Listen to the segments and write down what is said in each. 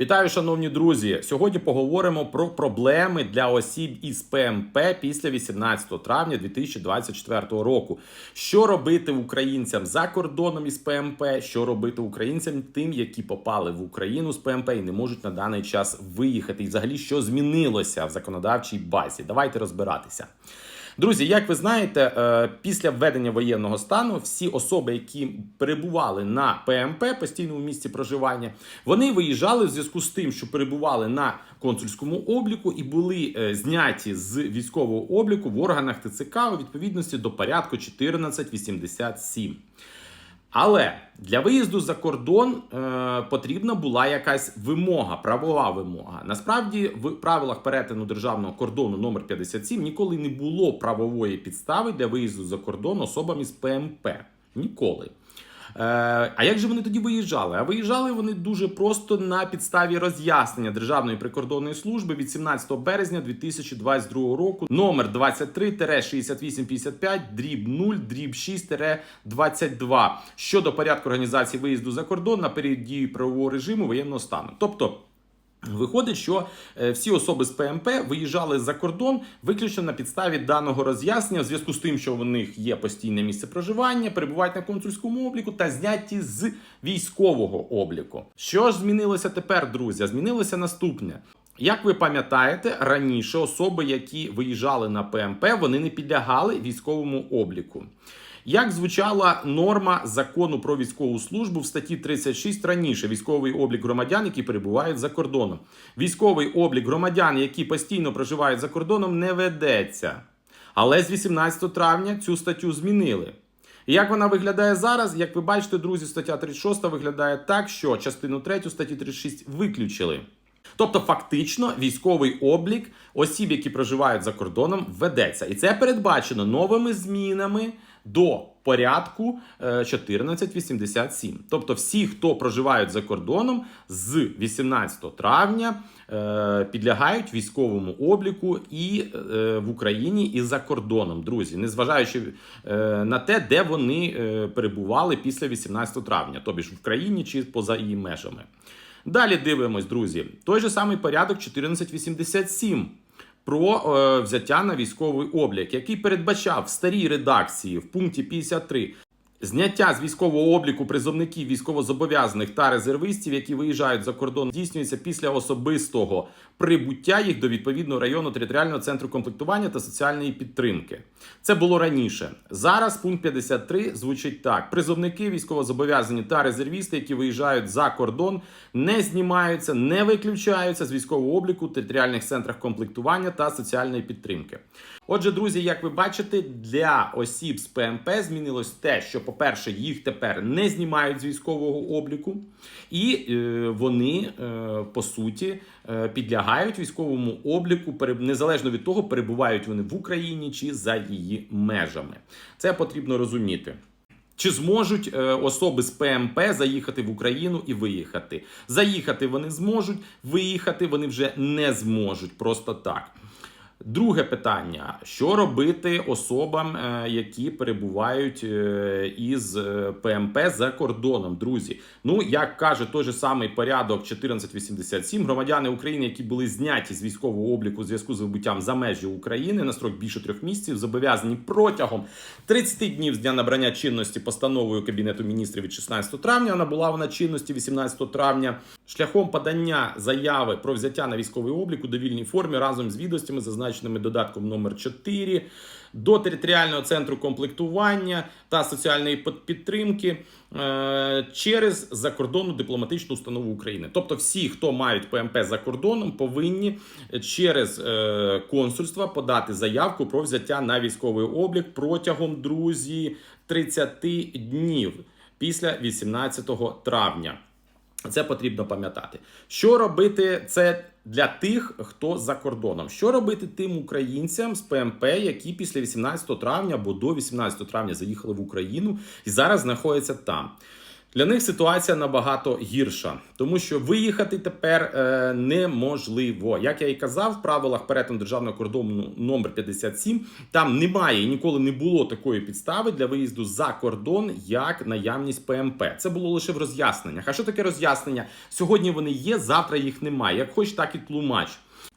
Вітаю, шановні друзі! Сьогодні поговоримо про проблеми для осіб із ПМП після 18 травня 2024 року. Що робити українцям за кордоном із ПМП? Що робити українцям тим, які попали в Україну з ПМП і не можуть на даний час виїхати? І взагалі, що змінилося в законодавчій базі? Давайте розбиратися. Друзі, як ви знаєте, е, після введення воєнного стану всі особи, які перебували на ПМП постійному місці проживання, вони виїжджали в зв'язку з тим, що перебували на консульському обліку і були е, зняті з військового обліку в органах ТЦК у відповідності до порядку 1487. Але для виїзду за кордон е, потрібна була якась вимога, правова вимога. Насправді, в правилах перетину державного кордону номер 57 ніколи не було правової підстави для виїзду за кордон особам із ПМП. Ніколи. Е, а як же вони тоді виїжджали? А виїжджали вони дуже просто на підставі роз'яснення Державної прикордонної служби від 17 березня 2022 року, номер 23-6855, дріб 0, дріб 6-22 щодо порядку організації виїзду за кордон на період дії правового режиму воєнного стану. Тобто. Виходить, що е, всі особи з ПМП виїжджали за кордон виключно на підставі даного роз'яснення, в зв'язку з тим, що в них є постійне місце проживання, перебувають на консульському обліку та зняті з військового обліку. Що ж змінилося тепер, друзі? Змінилося наступне. Як ви пам'ятаєте, раніше особи, які виїжджали на ПМП, вони не підлягали військовому обліку. Як звучала норма закону про військову службу в статті 36 раніше військовий облік громадян, які перебувають за кордоном. Військовий облік громадян, які постійно проживають за кордоном, не ведеться. Але з 18 травня цю статтю змінили. Як вона виглядає зараз? Як ви бачите, друзі, стаття 36 виглядає так, що частину 3 статті 36 виключили. Тобто, фактично, військовий облік осіб, які проживають за кордоном, ведеться. І це передбачено новими змінами до порядку е, 1487. Тобто, всі, хто проживають за кордоном з 18 травня, е, підлягають військовому обліку і е, в Україні, і за кордоном, друзі, незважаючи е, на те, де вони е, перебували після 18 травня, тобі ж в країні чи поза її межами. Далі дивимось, друзі. Той же самий порядок 1487 про е, взяття на військовий облік, який передбачав в старій редакції в пункті 53 Зняття з військового обліку призовників військовозобов'язаних та резервистів, які виїжджають за кордон, здійснюється після особистого прибуття їх до відповідного району територіального центру комплектування та соціальної підтримки. Це було раніше. Зараз пункт 53 звучить так: призовники військовозобов'язані та резервісти, які виїжджають за кордон, не знімаються, не виключаються з військового обліку територіальних центрах комплектування та соціальної підтримки. Отже, друзі, як ви бачите, для осіб з ПМП змінилось те, що, по-перше, їх тепер не знімають з військового обліку, і е, вони е, по суті е, підлягають військовому обліку, незалежно від того, перебувають вони в Україні чи за її межами. Це потрібно розуміти. Чи зможуть е, особи з ПМП заїхати в Україну і виїхати? Заїхати вони зможуть, виїхати вони вже не зможуть просто так. Друге питання: що робити особам, е, які перебувають е, із е, ПМП за кордоном? Друзі, ну як каже той же самий порядок 1487, громадяни України, які були зняті з військового обліку у зв'язку з вибуттям за межі України на строк більше трьох місяців, зобов'язані протягом 30 днів з дня набрання чинності постановою Кабінету міністрів від 16 травня. Вона була вона чинності 18 травня. Шляхом подання заяви про взяття на військовий облік у довільній формі разом з відомостями, зазначеними додатком номер 4 до територіального центру комплектування та соціальної під- підтримки е, через закордонну дипломатичну установу України. Тобто, всі, хто мають ПМП за кордоном, повинні через е, консульство подати заявку про взяття на військовий облік протягом друзі 30 днів після 18 травня. Це потрібно пам'ятати. Що робити це для тих, хто за кордоном? Що робити тим українцям з ПМП, які після 18 травня або до 18 травня заїхали в Україну і зараз знаходяться там? Для них ситуація набагато гірша, тому що виїхати тепер е, неможливо. Як я і казав, в правилах перетину державного кордону номер 57 там немає і ніколи не було такої підстави для виїзду за кордон, як наявність ПМП. Це було лише в роз'ясненнях. А що таке роз'яснення? Сьогодні вони є, завтра їх немає. Як хоч, так і тлумач.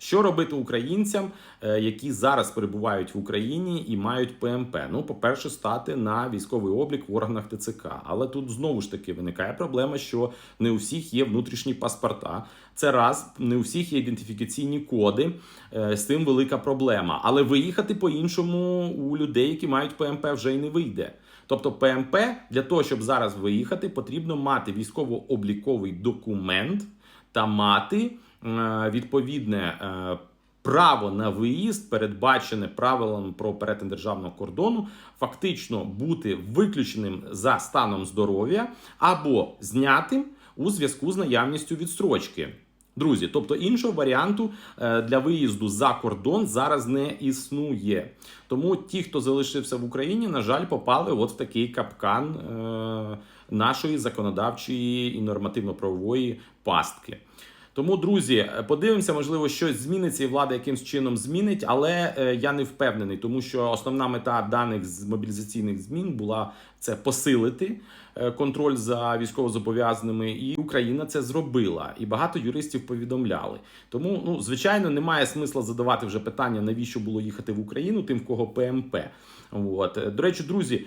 Що робити українцям, е, які зараз перебувають в Україні і мають ПМП? Ну, по-перше, стати на військовий облік в органах ТЦК. Але тут знову ж таки виникає проблема, що не у всіх є внутрішні паспорта. Це раз, не у всіх є ідентифікаційні коди. Е, З цим велика проблема. Але виїхати по-іншому у людей, які мають ПМП, вже й не вийде. Тобто, ПМП для того, щоб зараз виїхати, потрібно мати військово-обліковий документ та мати е, відповідне е, право на виїзд, передбачене правилами про перетин державного кордону, фактично бути виключеним за станом здоров'я або знятим у зв'язку з наявністю відстрочки. Друзі, тобто іншого варіанту е, для виїзду за кордон зараз не існує. Тому ті, хто залишився в Україні, на жаль, попали от в такий капкан е, нашої законодавчої і нормативно-правової пастки. Тому, друзі, подивимося, можливо, щось зміниться, і влада якимсь чином змінить, але е, я не впевнений, тому що основна мета даних з мобілізаційних змін була це посилити е, контроль за військовозобов'язаними, і Україна це зробила. І багато юристів повідомляли. Тому, ну звичайно, немає смисла задавати вже питання, навіщо було їхати в Україну, тим, в кого ПМП. От Е, до речі, друзі.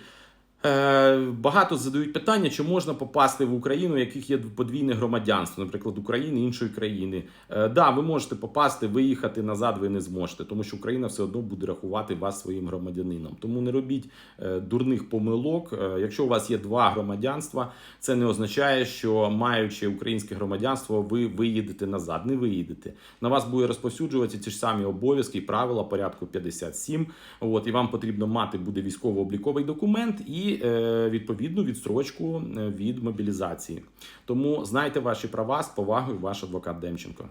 Е, Багато задають питання, чи можна попасти в Україну, яких є подвійне громадянство, наприклад, України іншої країни. Е, Да, ви можете попасти, виїхати назад, ви не зможете, тому що Україна все одно буде рахувати вас своїм громадянином. Тому не робіть е, дурних помилок. Е, Якщо у вас є два громадянства, це не означає, що маючи українське громадянство, ви виїдете назад. Не виїдете. На вас буде розповсюджуватися ті ж самі обов'язки і правила порядку 57. От і вам потрібно мати буде військово-обліковий документ і е, відповідну відстрочку е, від мобілізації. Тому знайте ваші права з повагою, ваш адвокат Демченко.